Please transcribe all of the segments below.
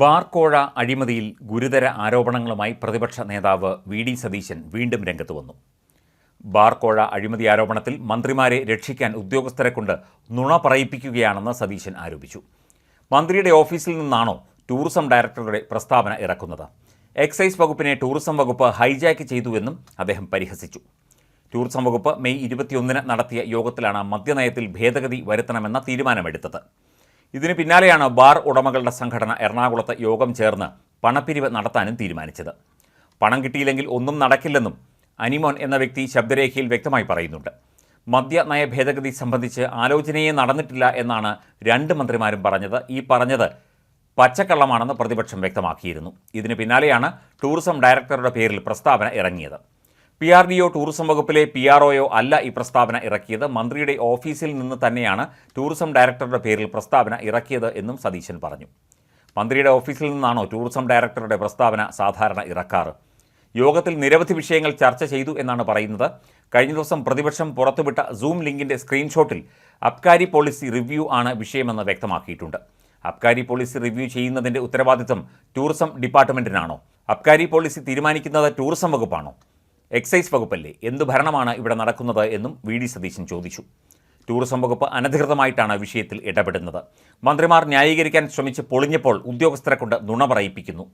ബാർക്കോഴ അഴിമതിയിൽ ഗുരുതര ആരോപണങ്ങളുമായി പ്രതിപക്ഷ നേതാവ് വി ഡി സതീശൻ വീണ്ടും രംഗത്ത് വന്നു. ബാർക്കോഴ അഴിമതി ആരോപണത്തിൽ മന്ത്രിമാരെ രക്ഷിക്കാൻ ഉദ്യോഗസ്ഥരെ കൊണ്ട് നുണ പറയിപ്പിക്കുകയാണെന്ന് സതീശൻ ആരോപിച്ചു. മന്ത്രിയുടെ ഓഫീസിൽ നിന്നാണോ ടൂറിസം ഡയറക്ടറുടെ പ്രസ്താവന ഇറക്കുന്നത്? എക്സൈസ് വകുപ്പിനെ ടൂറിസം വകുപ്പ് ഹൈജാക്ക് ചെയ്തുവെന്നും അദ്ദേഹം പരിഹസിച്ചു. ടൂറിസം വകുപ്പ് മെയ് ഇരുപത്തിയൊന്നിന് നടത്തിയ യോഗത്തിലാണ് മദ്യനയത്തിൽ ഭേദഗതി വരുത്തണമെന്ന തീരുമാനമെടുത്തത്. ഇതിന് പിന്നാലെയാണ് ബാർ ഉടമകളുടെ സംഘടന എറണാകുളത്ത് യോഗം ചേർന്ന് പണപ്പിരിവ് നടത്താനും തീരുമാനിച്ചത്. പണം കിട്ടിയില്ലെങ്കിൽ ഒന്നും നടക്കില്ലെന്നും അനിമോൻ എന്ന വ്യക്തി ശബ്ദരേഖയിൽ വ്യക്തമായി പറയുന്നുണ്ട്. മദ്യ നയ ഭേദഗതി സംബന്ധിച്ച് ആലോചനയെ നടന്നിട്ടില്ല എന്നാണ് രണ്ട് മന്ത്രിമാരും പറഞ്ഞത്. ഈ പറഞ്ഞത് പച്ചക്കള്ളമാണെന്ന് പ്രതിപക്ഷം വ്യക്തമാക്കിയിരുന്നു. ഇതിന് പിന്നാലെയാണ് ടൂറിസം ഡയറക്ടറുടെ പേരിൽ പ്രസ്താവന ഇറങ്ങിയത്. P R D O tourism വകുപ്പിലെ പി ആർ ഒയോ അല്ല ഈ പ്രസ്താവന ഇറക്കിയത്. മന്ത്രിയുടെ ഓഫീസിൽ നിന്ന് തന്നെയാണ് ടൂറിസം ഡയറക്ടറുടെ പേരിൽ പ്രസ്താവന ഇറക്കിയത് എന്നും സതീശൻ പറഞ്ഞു. മന്ത്രിയുടെ ഓഫീസിൽ നിന്നാണോ ടൂറിസം ഡയറക്ടറുടെ പ്രസ്താവന സാധാരണ ഇറക്കാറ്? യോഗത്തിൽ നിരവധി വിഷയങ്ങൾ ചർച്ച ചെയ്തു എന്നാണ് പറയുന്നത്. കഴിഞ്ഞ ദിവസം പ്രതിപക്ഷം പുറത്തുവിട്ട സൂം ലിങ്കിന്റെ സ്ക്രീൻഷോട്ടിൽ അബ്കാരി പോളിസി റിവ്യൂ ആണ് വിഷയമെന്ന് വ്യക്തമാക്കിയിട്ടുണ്ട്. അബ്കാരി പോളിസി റിവ്യൂ ചെയ്യുന്നതിന്റെ ഉത്തരവാദിത്തം ടൂറിസം ഡിപ്പാർട്ട്മെന്റിനാണോ അബ്കാരി പോളിസി തീരുമാനിക്കുന്നത് ടൂറിസം വകുപ്പാണോ? എക്സൈസ് വകുപ്പല്ലേ? എന്ത് ഭരണമാണ് ഇവിടെ നടക്കുന്നത് എന്നും വി ഡി സതീശൻ ചോദിച്ചു. ടൂറിസം വകുപ്പ് അനധികൃതമായിട്ടാണ് വിഷയത്തിൽ ഇടപെടുന്നത്. മന്ത്രിമാർ ന്യായീകരിക്കാൻ ശ്രമിച്ച് പൊളിഞ്ഞപ്പോൾ ഉദ്യോഗസ്ഥരെ കൊണ്ട് നുണ പറയിപ്പിക്കുന്നു.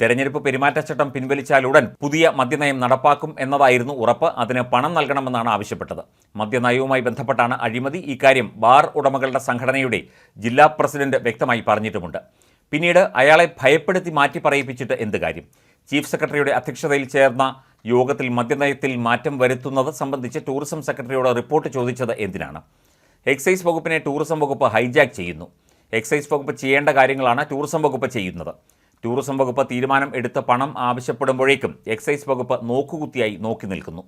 തെരഞ്ഞെടുപ്പ് പെരുമാറ്റച്ചട്ടം പിൻവലിച്ചാലുടൻ പുതിയ മദ്യനയം നടപ്പാക്കും എന്നതായിരുന്നു ഉറപ്പ്. അതിന് പണം നൽകണമെന്നാണ് ആവശ്യപ്പെട്ടത്. മദ്യനയവുമായി ബന്ധപ്പെട്ടാണ് അഴിമതി. ഇക്കാര്യം ബാർ ഉടമകളുടെ സംഘടനയുടെ ജില്ലാ പ്രസിഡന്റ് വ്യക്തമായി പറഞ്ഞിട്ടുമുണ്ട്. പിന്നീട് അയാളെ ഭയപ്പെടുത്തി മാറ്റി പറയിപ്പിച്ചിട്ട് എന്ത് കാര്യം? ചീഫ് സെക്രട്ടറിയുടെ അധ്യക്ഷതയിൽ ചേർന്ന യോഗത്തിൽ മദ്യനയത്തിൽ മാറ്റം വരുത്തുന്നത് സംബന്ധിച്ച് ടൂറിസം സെക്രട്ടറിയോട് റിപ്പോർട്ട് ചോദിച്ചത് എന്തിനാണ്? എക്സൈസ് വകുപ്പിനെ ടൂറിസം വകുപ്പ് ഹൈജാക്ക് ചെയ്യുന്നു. എക്സൈസ് വകുപ്പ് ചെയ്യേണ്ട കാര്യങ്ങളാണ് ടൂറിസം വകുപ്പ് ചെയ്യുന്നത്. ടൂറിസം വകുപ്പ് തീരുമാനം എടുത്ത പണം ആവശ്യപ്പെടുമ്പോഴേക്കും എക്സൈസ് വകുപ്പ് നോക്കുകുത്തിയായി നോക്കി നിൽക്കുന്നു.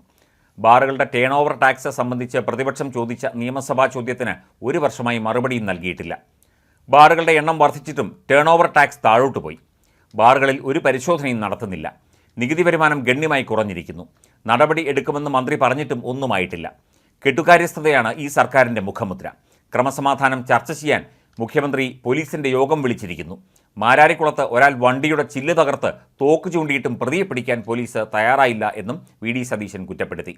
ബാറുകളുടെ ടേൺ ഓവർ ടാക്സ് സംബന്ധിച്ച് പ്രതിപക്ഷം ചോദിച്ച നിയമസഭാ ചോദ്യത്തിന് ഒരു വർഷമായി മറുപടിയും നൽകിയിട്ടില്ല. ബാറുകളുടെ എണ്ണം വർദ്ധിച്ചിട്ടും ടേൺ ഓവർ ടാക്സ് താഴോട്ട് പോയി ബാറുകളിൽ ഒരു പരിശോധനയും നടത്തുന്നില്ല. നികുതി വരുമാനം ഗണ്യമായി കുറഞ്ഞിരിക്കുന്നു. നടപടി എടുക്കുമെന്ന് മന്ത്രി പറഞ്ഞിട്ടും ഒന്നുമായിട്ടില്ല. കെട്ടുകാര്യസ്ഥതയാണ് ഈ സർക്കാരിന്റെ മുഖമുദ്ര. ക്രമസമാധാനം ചർച്ച ചെയ്യാൻ മുഖ്യമന്ത്രി പോലീസിന്റെ യോഗം വിളിച്ചിരിക്കുന്നു. മാരാരിക്കുളത്ത് ഒരാൾ വണ്ടിയുടെ ചില്ല് തകർത്ത് തോക്ക് ചൂണ്ടിയിട്ടും പ്രതിയെ പിടിക്കാൻ പോലീസ് തയ്യാറായില്ല എന്നും വി ഡി സതീശൻ കുറ്റപ്പെടുത്തി.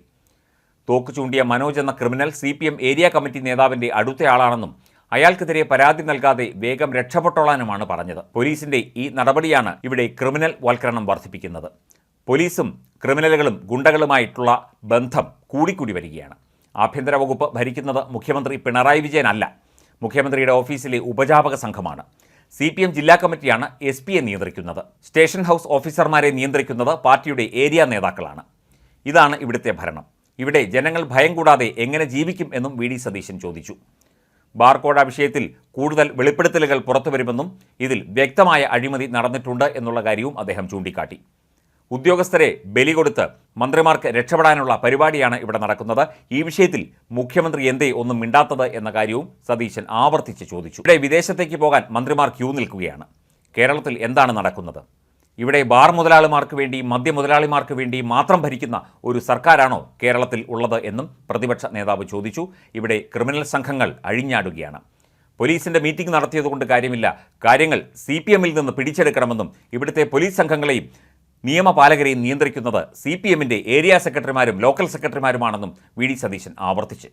തോക്ക് ചൂണ്ടിയ മനോജ് എന്ന ക്രിമിനൽ സി ഏരിയ കമ്മിറ്റി നേതാവിന്റെ അടുത്തയാളാണെന്നും അയാൾക്കെതിരെ പരാതി നൽകാതെ വേഗം രക്ഷപ്പെട്ടോളാനുമാണ് പറഞ്ഞത്. പോലീസിന്റെ ഈ നടപടിയാണ് ഇവിടെ ക്രിമിനൽ വൽക്കരണം വർദ്ധിപ്പിക്കുന്നത്. പോലീസും ക്രിമിനലുകളും ഗുണ്ടകളുമായിട്ടുള്ള ബന്ധം കൂടിക്കൂടി വരികയാണ്. ആഭ്യന്തര വകുപ്പ് ഭരിക്കുന്നത് മുഖ്യമന്ത്രി പിണറായി വിജയനല്ല മുഖ്യമന്ത്രിയുടെ ഓഫീസിലെ ഉപജാപക സംഘമാണ്. സി പി എം ജില്ലാ കമ്മിറ്റിയാണ് എസ് പിയെ നിയന്ത്രിക്കുന്നത്. സ്റ്റേഷൻ ഹൗസ് ഓഫീസർമാരെ നിയന്ത്രിക്കുന്നത് പാർട്ടിയുടെ ഏരിയ നേതാക്കളാണ്. ഇതാണ് ഇവിടുത്തെ ഭരണം. ഇവിടെ ജനങ്ങൾ ഭയം കൂടാതെ എങ്ങനെ ജീവിക്കും എന്നും വി ഡി സതീശൻ ചോദിച്ചു. ബാർക്കോഴ വിഷയത്തിൽ കൂടുതൽ വെളിപ്പെടുത്തലുകൾ പുറത്തുവരുമെന്നും ഇതിൽ വ്യക്തമായ അഴിമതി നടന്നിട്ടുണ്ട് എന്നുള്ള കാര്യവും അദ്ദേഹം ചൂണ്ടിക്കാട്ടി. ഉദ്യോഗസ്ഥരെ ബലി കൊടുത്ത് മന്ത്രിമാർക്ക് രക്ഷപ്പെടാനുള്ള പരിപാടിയാണ് ഇവിടെ നടക്കുന്നത്. ഈ വിഷയത്തിൽ മുഖ്യമന്ത്രി എന്തേ ഒന്നും മിണ്ടാത്തത് എന്ന കാര്യവും സതീശൻ ആവർത്തിച്ച് ചോദിച്ചു. ഇവിടെ വിദേശത്തേക്ക് പോകാൻ മന്ത്രിമാർ ക്യൂ നിൽക്കുകയാണ്. കേരളത്തിൽ എന്താണ് നടക്കുന്നത്? ഇവിടെ ബാർ മുതലാളിമാർക്ക് വേണ്ടി മദ്യ മുതലാളിമാർക്ക് വേണ്ടി മാത്രം ഭരിക്കുന്ന ഒരു സർക്കാരാണോ കേരളത്തിൽ ഉള്ളത് എന്നും പ്രതിപക്ഷ നേതാവ് ചോദിച്ചു. ഇവിടെ ക്രിമിനൽ സംഘങ്ങൾ അഴിഞ്ഞാടുകയാണ്. പോലീസിന്റെ മീറ്റിംഗ് നടത്തിയതുകൊണ്ട് കാര്യമില്ല. കാര്യങ്ങൾ സി പി എമ്മിൽ നിന്ന് പിടിച്ചെടുക്കണമെന്നും ഇവിടുത്തെ പോലീസ് സംഘങ്ങളെയും നിയമപാലകരെയും നിയന്ത്രിക്കുന്നത് സി പി എമ്മിന്റെ ഏരിയ സെക്രട്ടറിമാരും ലോക്കൽ സെക്രട്ടറിമാരുമാണെന്നും വി ഡി സതീശൻ ആവർത്തിച്ചു.